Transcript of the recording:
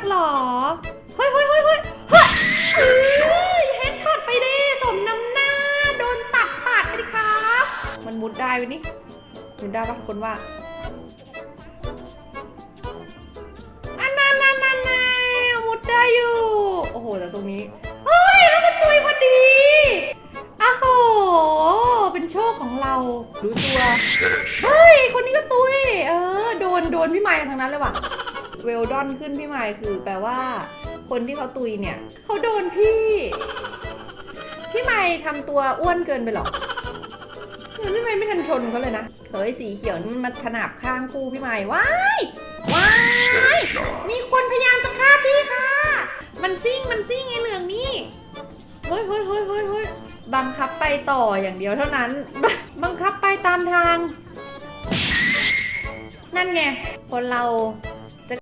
นักหรอ เฮ้ยเฮ้ยเฮ้ยเฮ้ยเฮ้ยเอ้ยเฮดช็อตไปดิสมน้ำหน้า โดนตัดปาดไปดิครับ มันมุดได้ไหมนี่มุดได้ปะทุกคนว่าอันนั้นนันนันามุดได้อยู่ โอ้โห แต่ตรงนี้ เฮ้ยแล้วมันตุยพอดีอ้าโห เป็นโชคของเรารู้ตัว เฮ้ย คนนี้ก็ตุย เออ โดน โดนพี่ไมค์ทั้งนั้นเลยว่ะ เวลดอนขึ้นพี่ไมค์คือแปลว่า คนที่เขาตุยเนี่ยเขาโดนพี่ พี่ไมค์ทำตัวอ้วนเกินไปหรอพี่ไมค์ไม่ทันชนเขาเลยนะเฮ้ยสีเขียวนี่มันมาขนาบข้างคู่พี่ไมค์ว้ายว้ายมีคนพยายามจะฆ่าพี่ค่ะ มันซิ่งมันซิ่งไอ้เหลืองนี่เฮ้ยเฮ้ยเฮ้ยเฮ้ยเฮ้ยบังคับไปต่ออย่างเดียวเท่านั้น บังคับไปตามทาง นั่นไงคนเรา